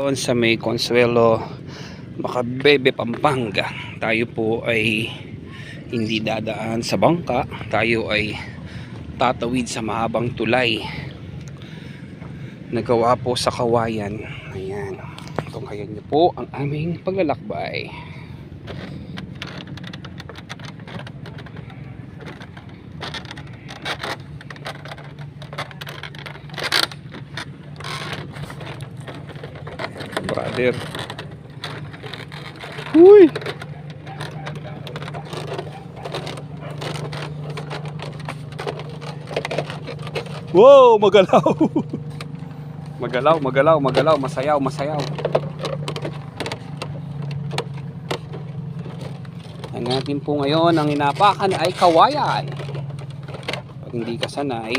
Doon sa may Consuelo, Macabebe, Pampanga. Tayo po ay hindi dadaan sa bangka. Tayo ay tatawid sa mahabang tulay. Nagawa po sa kawayan. Ayan. Tunghayan niyo po ang aming paglalakbay. Brother. Uy! Wow, magalaw. magalaw, magalaw, magalaw, masayaw, masayaw. Ang natin po ngayon, ang inapakan ay kawayan. Pag hindi ka sanay,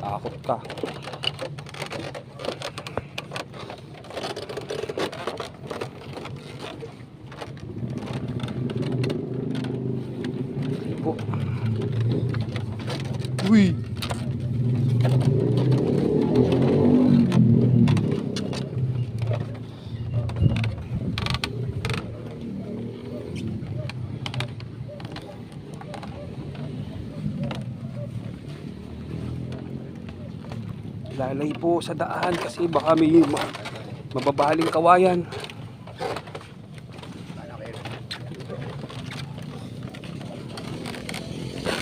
takot ka. po. Uy! Lalay po sa daan kasi baka may ma- mababaling kawayan.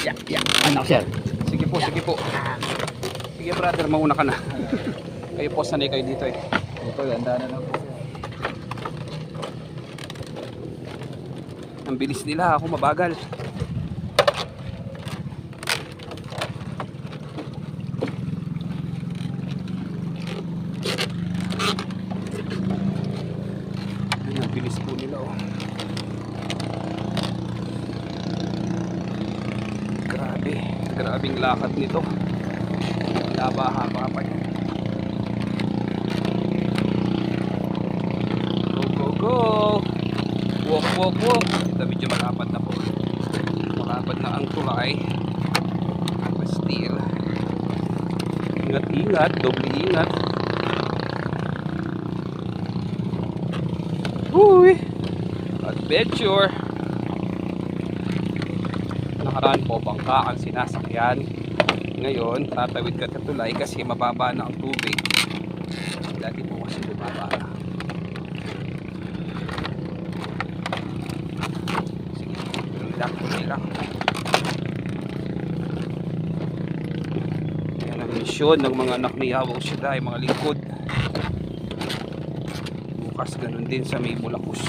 Yeah, yeah. Ano, sir? Sige po, sige po. Sige brother, mauna ka na. kayo po, sanay kayo dito eh. Ito, ganda na lang po. Ang bilis nila, ako mabagal. Ayun, ang bilis po nila oh. Grabe, grabing lakad nito. Laba-haba pa yun. Go, go, go! Walk, walk, walk. Ito medyo malapad na po. Malapad na ang tulay. Still. Ingat, ingat. Doble ingat. Uy! Adventure! Nakaraan po, bangka ang sinasakyan. Ngayon, tatawid ka sa tulay kasi mababa na ang tubig. Dati po kasi bumaba. Sige, relax, relax. Yan ang misyon ng mga anak ni Yawang Shaddai, mga lingkod. Bukas ganun din sa may Bulacus.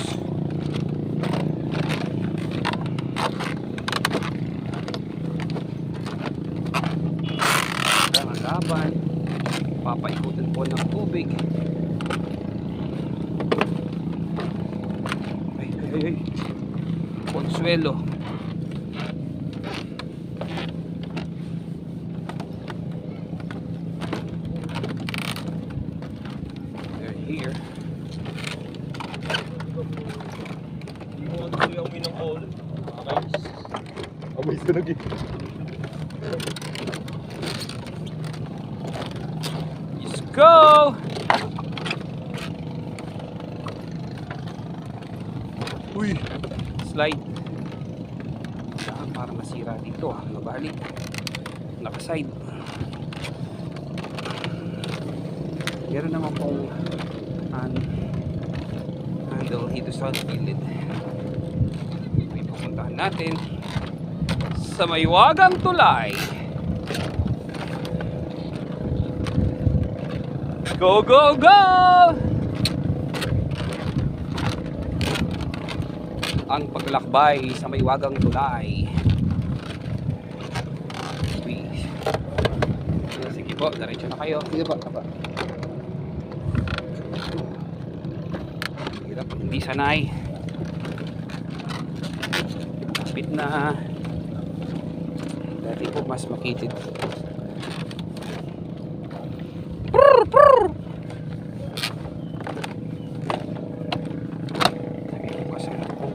Ang laban. Papaikutin po ng tubig. Ay, ay, ay. Consuelo. They're here. Amoy sa nag Let's go! Uy! Slide. Saan para masira dito ah. Nabalik. Nakaside. Meron naman pong an handle dito sa gilid. Pupuntahan natin sa Maywagang Tulay. Go, go, go! Ang paglalakbay sa may wagang tulay. Sige po, diretso na kayo. Sige pa, pa. Hirap, hindi sanay. Kapit na. Dati po mas makitid. Sabi ko kasi ako.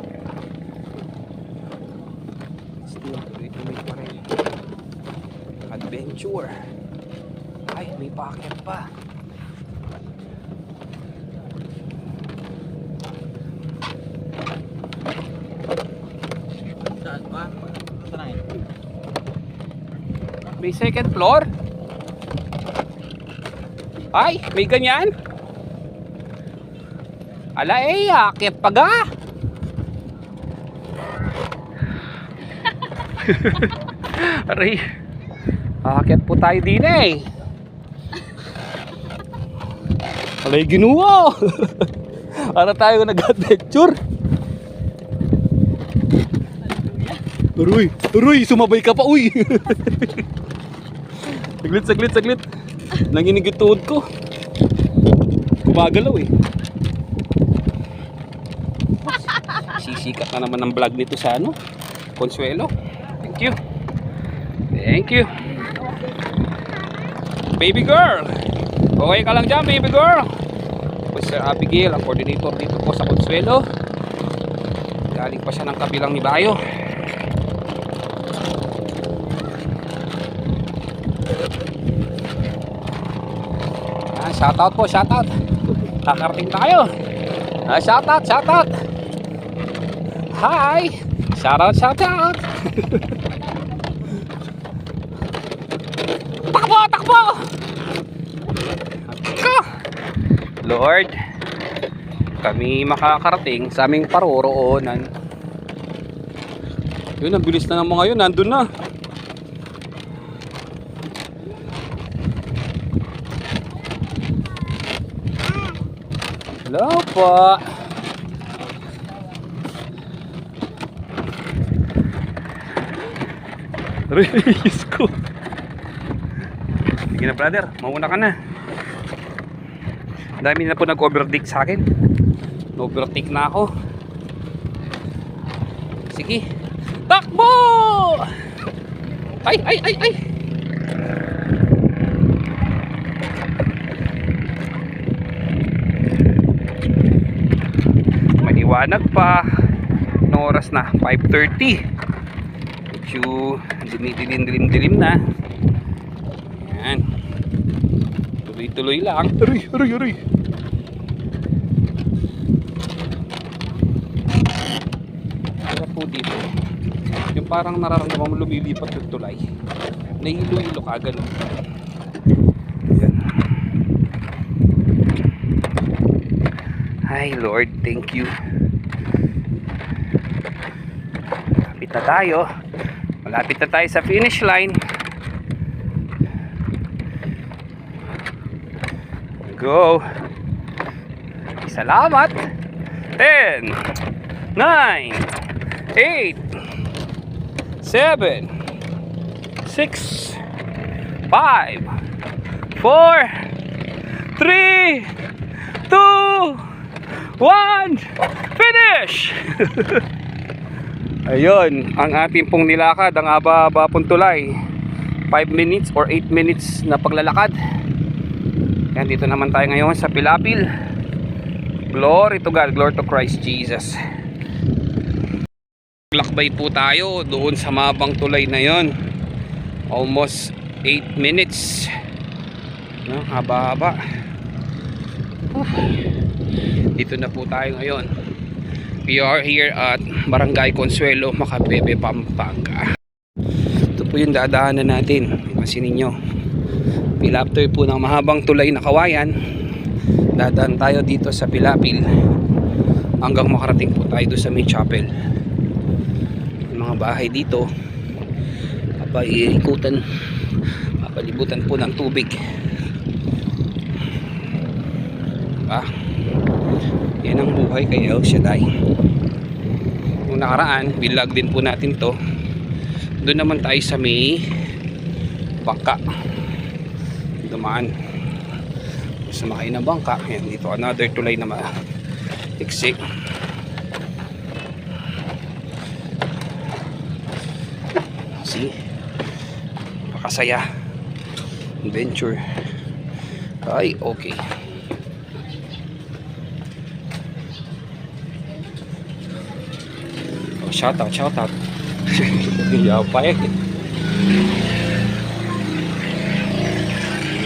Still, tuloy-tuloy pa rin. Adventure. Ay, may packet pa. May second floor? Ay, may ganyan? Ala eh, akit pa ga. Aray, akit po tayo din eh. Alay, ginuwa. Para tayo nag-adventure. Aroy, aroy, sumabay ka pa, uy. saglit, saglit, saglit. Nanginig yung tuhod ko. Gumagalaw eh. Sisikat na naman ang vlog nito sa ano? Consuelo. Thank you. Thank you. Baby girl. Okay ka lang dyan, baby girl. Mr. Abigail, ang coordinator dito po sa Consuelo. Galing pa siya ng kabilang ni Bayo. Shoutout po, shoutout. Kakarating tayo. Ah, shoutout, shoutout. Hi! Shoutout, shoutout. takbo, takbo! Ko! Lord, kami makakarating sa aming paroroonan. Yun, ang bilis na ng mga yun. Nandun na. Hello po. Release ko. Sige na brother, mauna ka na. Dami na po nag-overtake sa akin. Overtake na ako. Sige. Takbo! Ay, ay, ay, ay! Maliwanag pa. Anong oras na? 5.30. Medyo dilim-dilim-dilim na. Yan. Tuloy-tuloy lang. Aray, aray, aray. Kaya po dito, yung parang nararamdaman mo lumilipat yung tulay. Nahilo-hilo ka, ganun. Lord, thank you. Malapit na tayo. Malapit na tayo sa finish line. Go. Salamat. 10 9 8 7 6 5 4 3 2 1 Finish! Ayun, ang ating pong nilakad, ang aba-aba pong tulay. 5 minutes or 8 minutes na paglalakad. Yan, dito naman tayo ngayon sa Pilapil. Glory to God, glory to Christ Jesus. Lakbay po tayo doon sa mabang tulay na yon. Almost 8 minutes. No, haba-haba. Dito na po tayo ngayon. We are here at Barangay Consuelo, Macabebe, Pampanga. Ito po yung dadaanan natin. Kasi ninyo. Pilaptoy po ng mahabang tulay na kawayan. Dadaan tayo dito sa Pilapil hanggang makarating po tayo sa may chapel. Yung mga bahay dito papaikutan papalibutan po ng tubig. Diba? Yan ang buhay kay El Shaddai. Nung nakaraan, bilag din po natin to. Doon naman tayo sa may bangka. Dumaan. Sumakay na bangka. Yan, dito another tulay na ma-exit. See? Pakasaya. Adventure. Ay, okay. Oh, shout out, shout out. Yaw pa eh.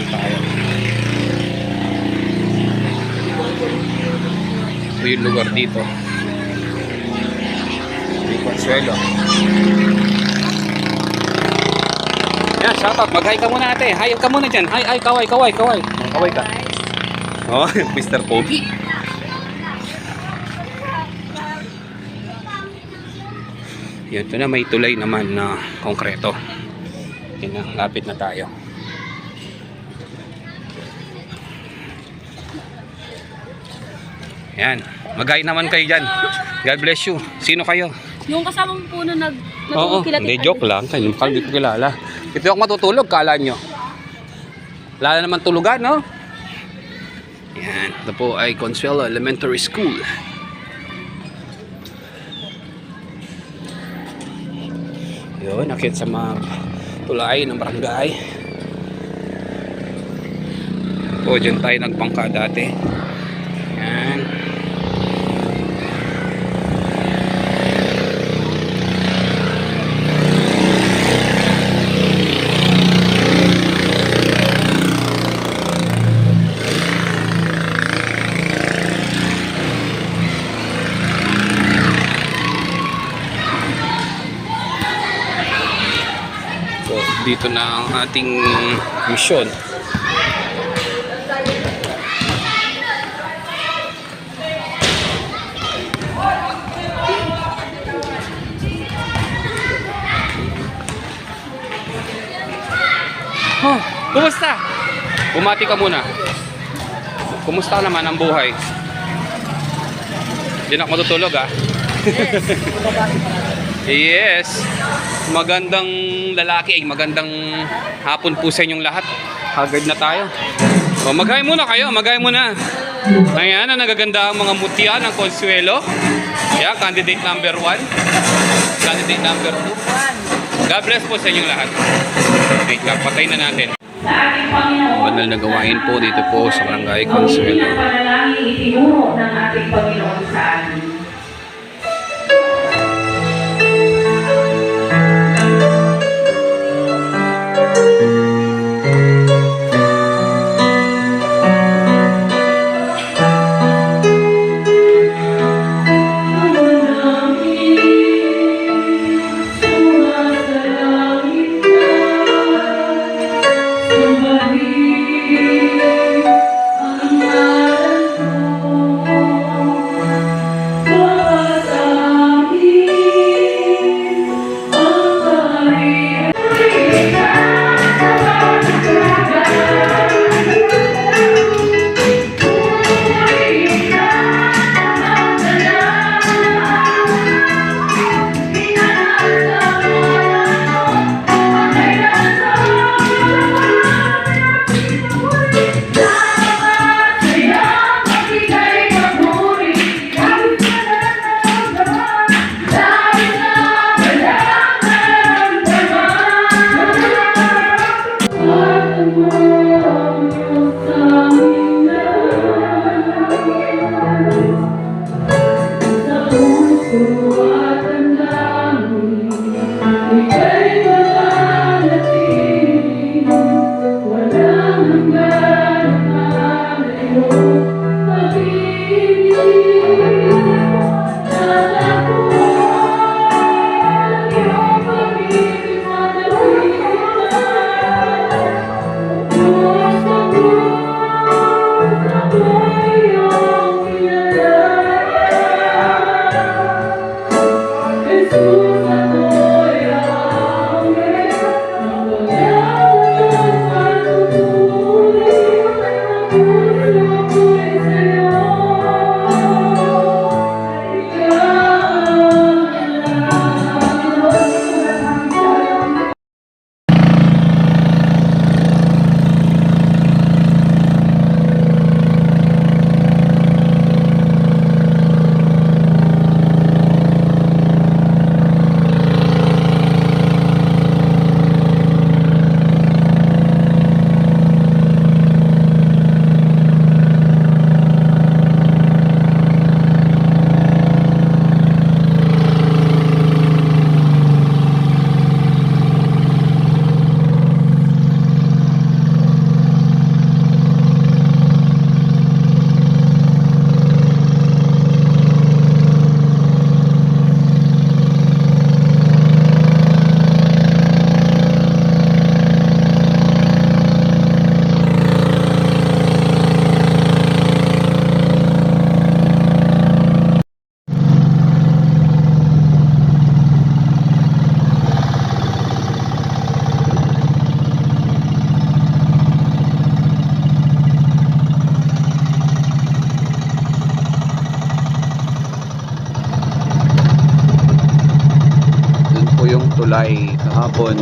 Tayo. Ito yung lugar dito. May Consuelo. Yan, shoutout. Mag-hi ka muna ate. Hi ka muna dyan. Hi, hi, kaway, kaway, kaway. Kaway ka. Oh, Mr. Pogi. Yan, ito na may tulay naman na konkreto. Yan na, lapit na tayo. Yan, mag-hi naman kayo dyan. God bless you. Sino kayo? Yung kasama mo po na nag Oo, hindi, joke lang. Kayo, mukhang hindi ko kilala. Ito ako matutulog, kala nyo. Wala na naman tulugan, no? Yan, ito po ay Consuelo Elementary School. Yun, akit sa mga tulay ng barangay. O, dyan tayo nagbangka dati. Yan. Dito na ang ating mission. Oh, kumusta? Bumati ka muna. Kumusta naman ang buhay? Hindi na ako matutulog ah. Yes. Magandang lalaki ay magandang hapon po sa inyong lahat. Hagad na tayo. O, mag-hi muna kayo, mag-hi muna. Ayan, ang nagaganda ang mga mutya ng Consuelo. Yeah, candidate number one. Candidate number two. God bless po sa inyong lahat. Wait lang, patay na natin. Banal na gawain po dito po sa Barangay Consuelo. Ang panalangin itinuro ng ating Panginoon sa atin.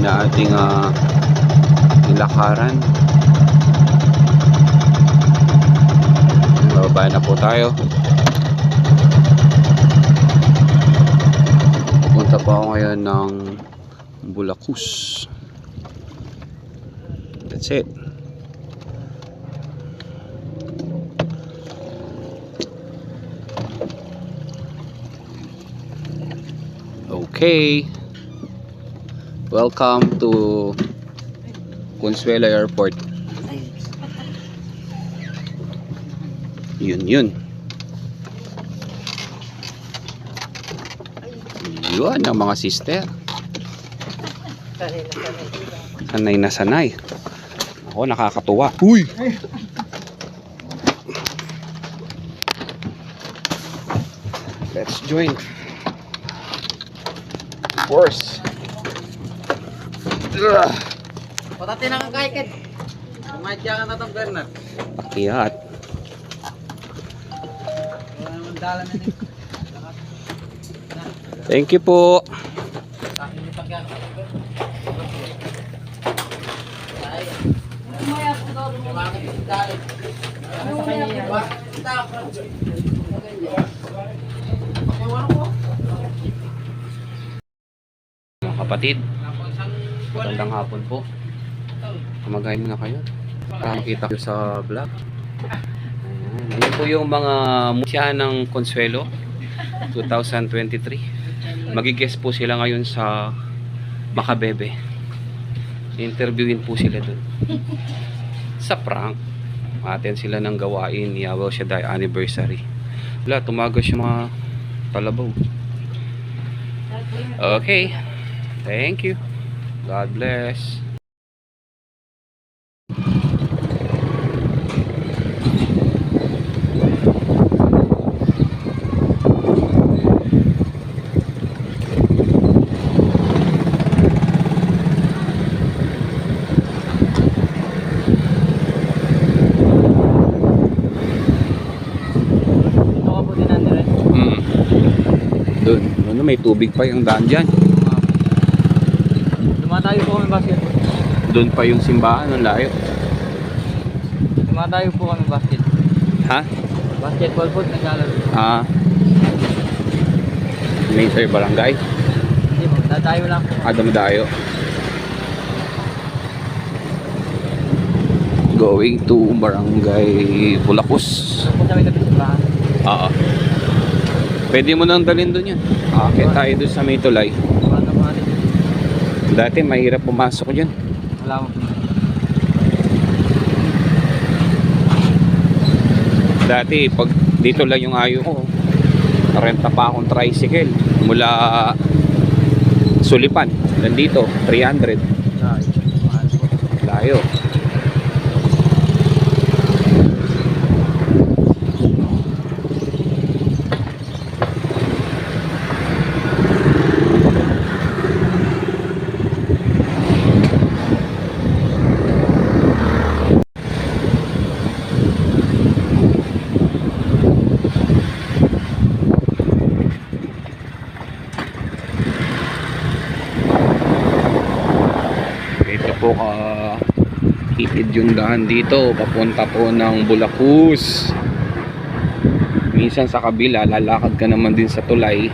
Na ating ah, nilakaran. Bababa na po tayo. Punta po ngayon ng Bulakus. That's it. Okay. Welcome to Consuelo Airport. Yun yun. Yun ang mga sister. Sanay na sanay. Ako nakakatuwa. Uy! Let's join. Of course. Patati na kang kaikit. Kumadya ka na itong Bernard. Ni. Thank you po. Mga kapatid, magandang hapon po. Kumagain na kayo. Para makita ko sa vlog. Ayan. Yan po yung mga musya ng Consuelo 2023. Magigest po sila ngayon sa Makabebe. Interviewin po sila dun. Sa prank. Aten sila ng gawain ni Awel Shaddai anniversary. Wala, tumagas yung mga talabaw. Okay. Thank you. God bless. Dito ka po din rin. Mm. Doon, ano, may tubig pa yung daan dyan. Lumatayo po kami basketball. Doon pa yung simbahan, ang layo. Lumatayo po kami basket. Ha? Basketball po, naglalaro. Ah. Later barangay. Hindi po, dadayo lang po. Adam Dayo. Going to barangay Bulakus. Punta kami sa bahay. Oo. Pwede mo nang dalhin doon yan. Akit tayo doon sa may tulay. Paano pa rin? Dati mahirap pumasok dyan. Wala mo. Dati pag dito lang yung ayo ko. Renta pa akong tricycle mula Sulipan. Nandito 300. Mahal po. Layo. Ito po ka hitid yung daan dito papunta po ng Bulakus minsan sa kabila lalakad ka naman din sa tulay.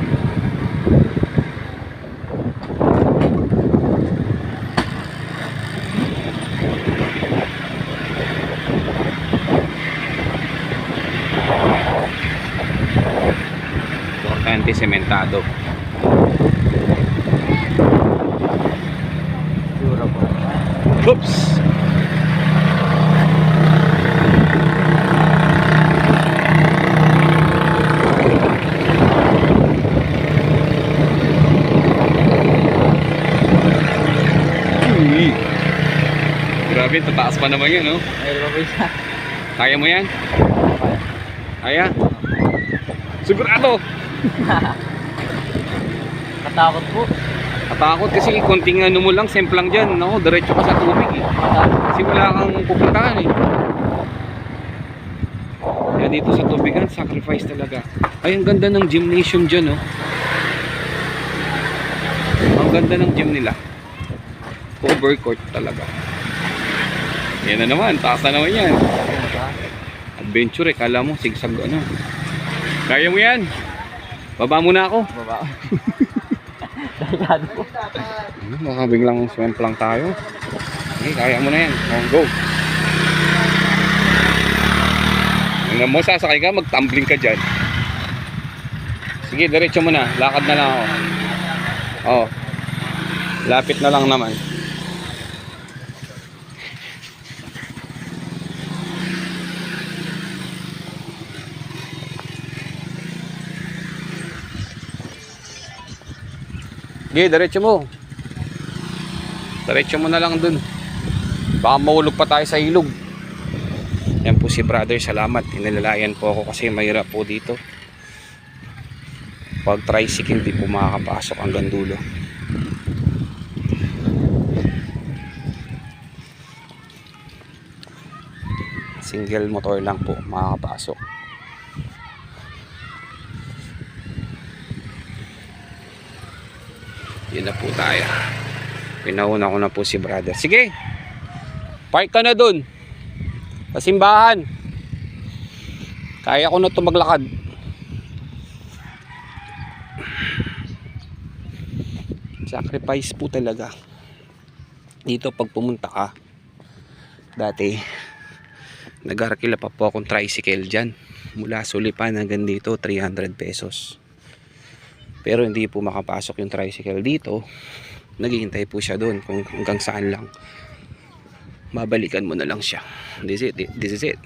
Importante sementado. Oops Uy. Grabe, tataas pa naman yun, no? Ayun pa. Kaya mo yan? Kaya? Sigurado! Katakot po. Katakot kasi konting ano mo lang, semplang dyan, no? Diretso ka sa tubig, eh. Kasi wala kang pupuntahan, eh. Kaya dito sa tubigan, sacrifice talaga. Ay, ang ganda ng gymnasium dyan, no? Ang Ang ganda ng gym nila. Cover court talaga. Yan na naman, taas na naman yan. Adventure eh, kala mo, sigsag ano. Kaya mo yan. Baba muna ako. Baba. Po. Ano, Baka biglang swemplang tayo. Okay, kaya mo na yan. Go. Hanggang mo, sasakay ka, mag-tumbling ka dyan. Sige, diretso mo na. Lakad na lang ako. Oh. Lapit na lang naman. Sige, diretso mo. Diretso mo na lang dun. Baka mahulog pa tayo sa ilog. Yan po si brother, salamat. Inalalayan po ako kasi mahirap po dito. Pag tricycle, di po makakapasok hanggang dulo. Single motor lang po makakapasok. Yun na po tayo. Pinauna ko na po si brother. Sige. Park ka na dun. Sa simbahan. Kaya ko na ito maglakad. Sacrifice po talaga. Dito pag pumunta ka. Dati nag-arkila pa po akong tricycle dyan. Mula Sulipan hanggang dito 300 pesos. Pero hindi po makapasok yung tricycle dito. Naghihintay po siya doon kung hanggang saan lang. Babalikan mo na lang siya. This is it. This is it.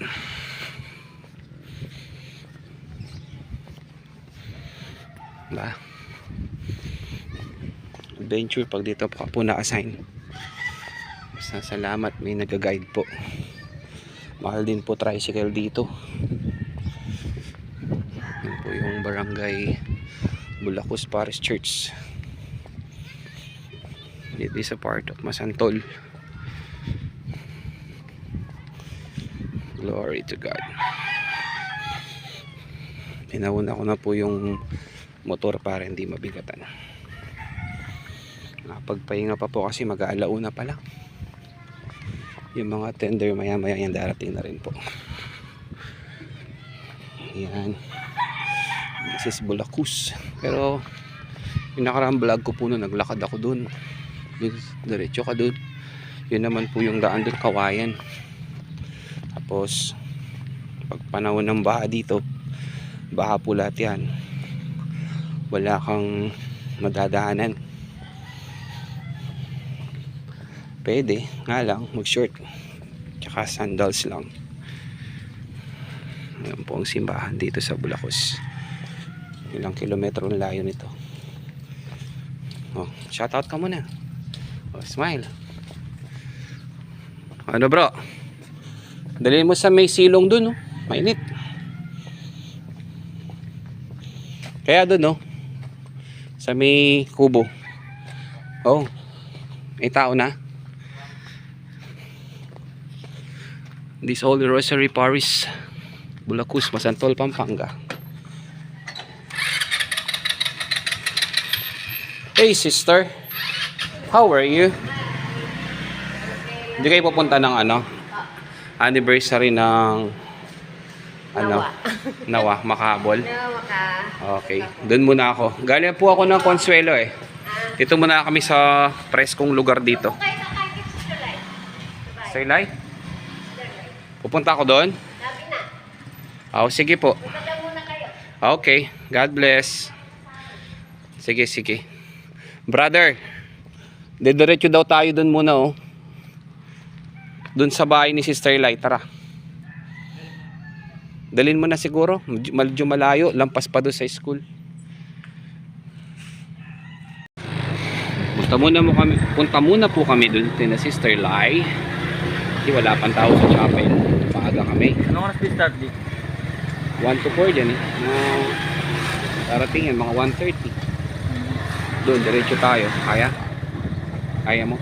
Diba? Adventure pag dito pa po na-assign. Salamat may nag-guide po. Mahal din po tricycle dito. Yan po yung barangay Bulacus Paris Church. It is a part of Masantol. Glory to God. Pinauna ko na po yung motor para hindi mabigatan. Nakapagpahinga pa po kasi mag-aalauna pa lang. Yung mga tender maya maya yan darating na rin po. Yan. This is Bulacus. Pero yung nakaraang vlog ko po noon, naglakad ako dun. Diretso ka dun. Yun naman po yung daan dun, kawayan. Tapos, pag panahon ng baha dito, baha po lahat yan. Wala kang madadaanan. Pwede, nga lang, mag-short. Tsaka sandals lang. Ayan po ang simbahan dito sa Bulacos. Ilang kilometro ang layo nito. Oh, shoutout ka muna. Oh, smile. Ano bro? Dalhin mo sa may silong dun, oh. Mainit. Kaya dun, oh. Sa may kubo. Oh. May tao na. This Holy Rosary Parish. Bulacus, Masantol, Pampanga. Hey sister, how are you? Hindi kayo pupunta ng ano? Anniversary ng ano? Nawa, Makahabol. Nawa ka. Okay, doon muna ako. Galing po ako ng Consuelo eh. Dito muna kami sa preskong lugar dito. Sa Ilay? Pupunta ako doon? Sabi na. Oh, sige po. Punta lang muna kayo. Okay, God bless. Sige, sige. Brother, didiretso daw tayo dun muna oh. Dun sa bahay ni Sister Lai, tara. Dalin mo na siguro, medyo malayo, lampas pa doon sa school. Punta muna mo kami, punta muna po kami dun kay na Sister Lai. Kasi wala pang tao sa chapel. Maaga kami. Anong oras start di? 1 to 4 dyan eh. Mga darating yan, mga 1.30. Doon, diretso tayo. Kaya? Kaya mo?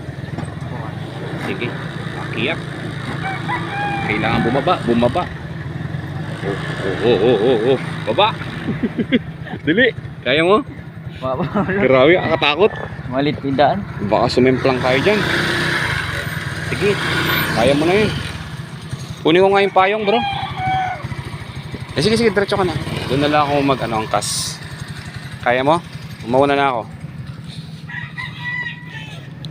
Sige. Akiyak. Kailangan bumaba. Bumaba. Oh, oh, oh, oh, oh, oh. Baba. Dali. Kaya mo? Baba. Grabe, akatakot. Malit pindaan. Baka sumimplang kayo dyan. Sige, kaya mo na yun. Kunin ko nga yung payong bro. Eh, sige, sige, diretso ka na. Doon na lang ako mag ano, angkas. Kaya mo? Umauna na ako.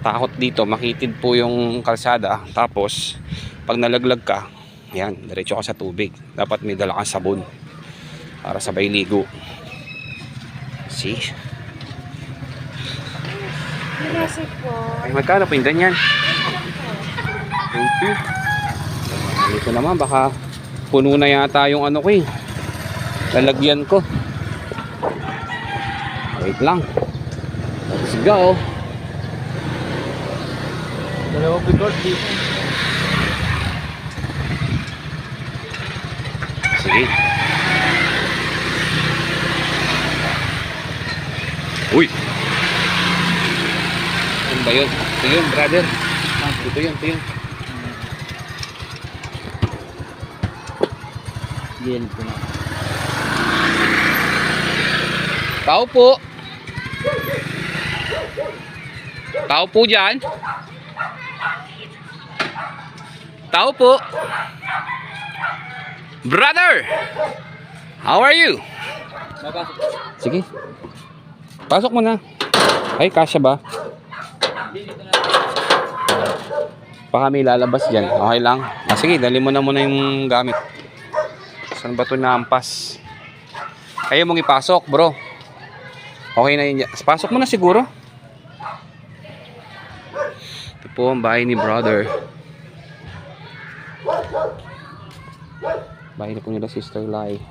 Takot dito, makitid po yung kalsada. Tapos, pag nalaglag ka, yan, diretso ka sa tubig. Dapat may dala kang sabon para sabay ligo. See? Ay, magkano po yung ganyan? Thank you. Naman, baka puno na yata yung ano ko eh. Lalagyan ko. Wait lang. Let's go. Dalawang record dito. Sige. Uy! Ano ba yun? Ito yun, brother. Ito yun, ito yun. Yan ko na. Tao po. Tao po dyan. Tao po. Brother! How are you? Sige. Pasok mo na. Ay, kasya ba? Baka may lalabas dyan. Okay lang. Ah, sige, dali mo na muna yung gamit. Saan ba ito naampas? Ayaw mong ipasok, bro. Okay na yun. Pasok mo na siguro. Ito po ang bahay ni brother. Bahay po nila sister Lai.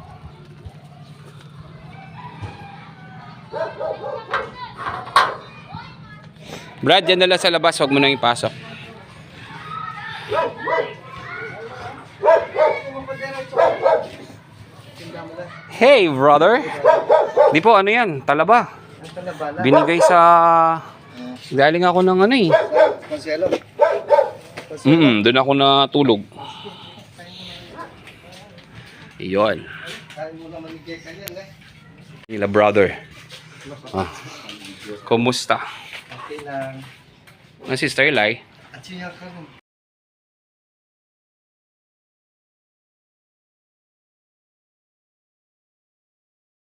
Brad, dyan na lang sa labas. Huwag mo nang ipasok. Hey, brother. Di po, ano yan? Talaba. Binigay sa... Galing ako ng ano eh. Konselo. Mm, doon ako natulog. Iyon. Nila brother. Ah. Kumusta? Okay lang. Ang sister Lai. At siya ka